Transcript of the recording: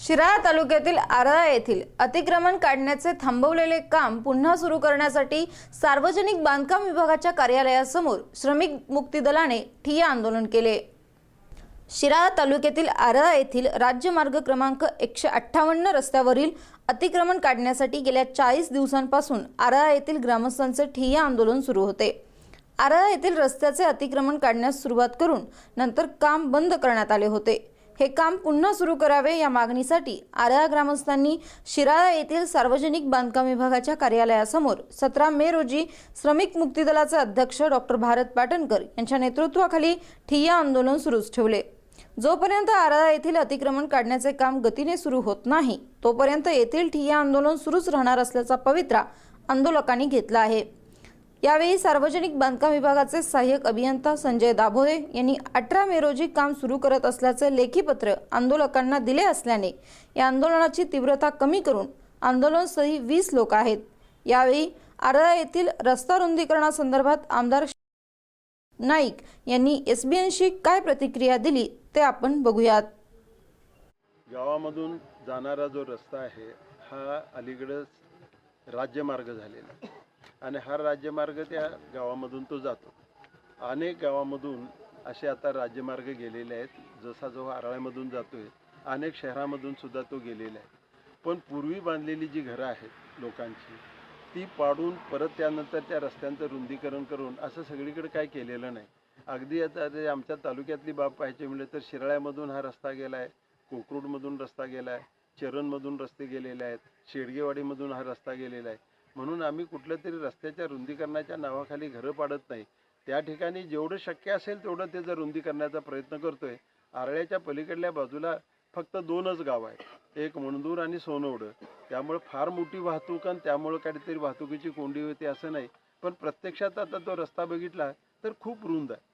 शिराळा तालुक्यातील आराळा येथील अतिक्रमण काढण्याचे थांबवलेले काम पुन्हा सुरू करण्यासाठी सार्वजनिक बांधकाम विभागाच्या कार्यालयासमोर श्रमिक मुक्ती दलाने ठिय्या आंदोलन केले. शिराळा तालुक्यातील आराळा येथील राज्यमार्ग क्रमांक एकशे अठ्ठावन्न रस्त्यावरील अतिक्रमण काढण्यासाठी गेल्या चाळीस दिवसांपासून आराळा येथील ग्रामस्थांचे ठिय्या आंदोलन सुरू होते. आराळा येथील रस्त्याचे अतिक्रमण काढण्यास सुरुवात करून नंतर काम बंद करण्यात आले होते. हे काम पुन्हा सुरू करावे या मागणीसाठी आरळा ग्रामस्थांनी शिराळा येथील सार्वजनिक बांधकाम विभागाच्या कार्यालयासमोर सतरा मे रोजी श्रमिक मुक्ती दलाचे अध्यक्ष डॉक्टर भारत पाटणकर यांच्या नेतृत्वाखाली ठिय्या आंदोलन सुरूच ठेवले. जोपर्यंत आराळा येथील अतिक्रमण काढण्याचे काम गतीने सुरू होत नाही तोपर्यंत येथील ठिय्या आंदोलन सुरूच राहणार असल्याचा पवित्रा आंदोलकांनी घेतला आहे. यावेळी सार्वजनिक बांधकाम विभागाचे सहाय्यक अभियंता संजय दाभोळे यांनी अठरा मे रोजी काम सुरू करत असल्याचे लेखीपत्र आंदोलकांना दिले असल्याने या आंदोलनाची तीव्रता कमी करून आंदोलनस्थळी वीस लोक आहेत. यावेळी आरळा येथील रस्ता रुंदीकरणासंदर्भात आमदार नाईक यांनी एस बी एनशी काय प्रतिक्रिया दिली ते आपण बघूयात. गावामधून जाणारा जो रस्ता आहे हा अलीकडंच राज्यमार्ग झालेला आणि हा राज्यमार्ग त्या गावामधून तो जातो. अनेक गावामधून असे आता राज्यमार्ग गेलेले आहेत. जसा जो आराळ्यामधून आहे अनेक शहरामधून सुद्धा तो गेलेला आहे. पण पूर्वी बांधलेली जी घरं आहेत लोकांची ती पाडून परत त्यानंतर त्या रस्त्यांचं रुंदीकरण करून असं सगळीकडे काय केलेलं नाही. अगदी आता आमच्या तालुक्यातली बाब पाहायची म्हणजे तर शिराळ्यामधून हा रस्ता गेला आहे कोकरूडमधून रस्ता गेला आहे चरणमधून रस्ते गेलेले आहेत शेडगेवाडीमधून हा रस्ता गेलेला आहे. म्हणून आम्ही कुठल्या तरी रस्त्याच्या रुंदीकरणाच्या नावाखाली घरं पाडत नाही. त्या ठिकाणी जेवढं शक्य असेल तेवढं त्याचं रुंदी करण्याचा प्रयत्न करतोय. आरळ्याच्या पलीकडल्या बाजूला फक्त दोनच गाव आहेत. एक मणदूर आणि सोनवडं. त्यामुळे फार मोठी वाहतूक आणि त्यामुळं काहीतरी वाहतुकीची कोंडी होती असं नाही. पण प्रत्यक्षात आता तो रस्ता बघितला तर खूप रुंद आहे.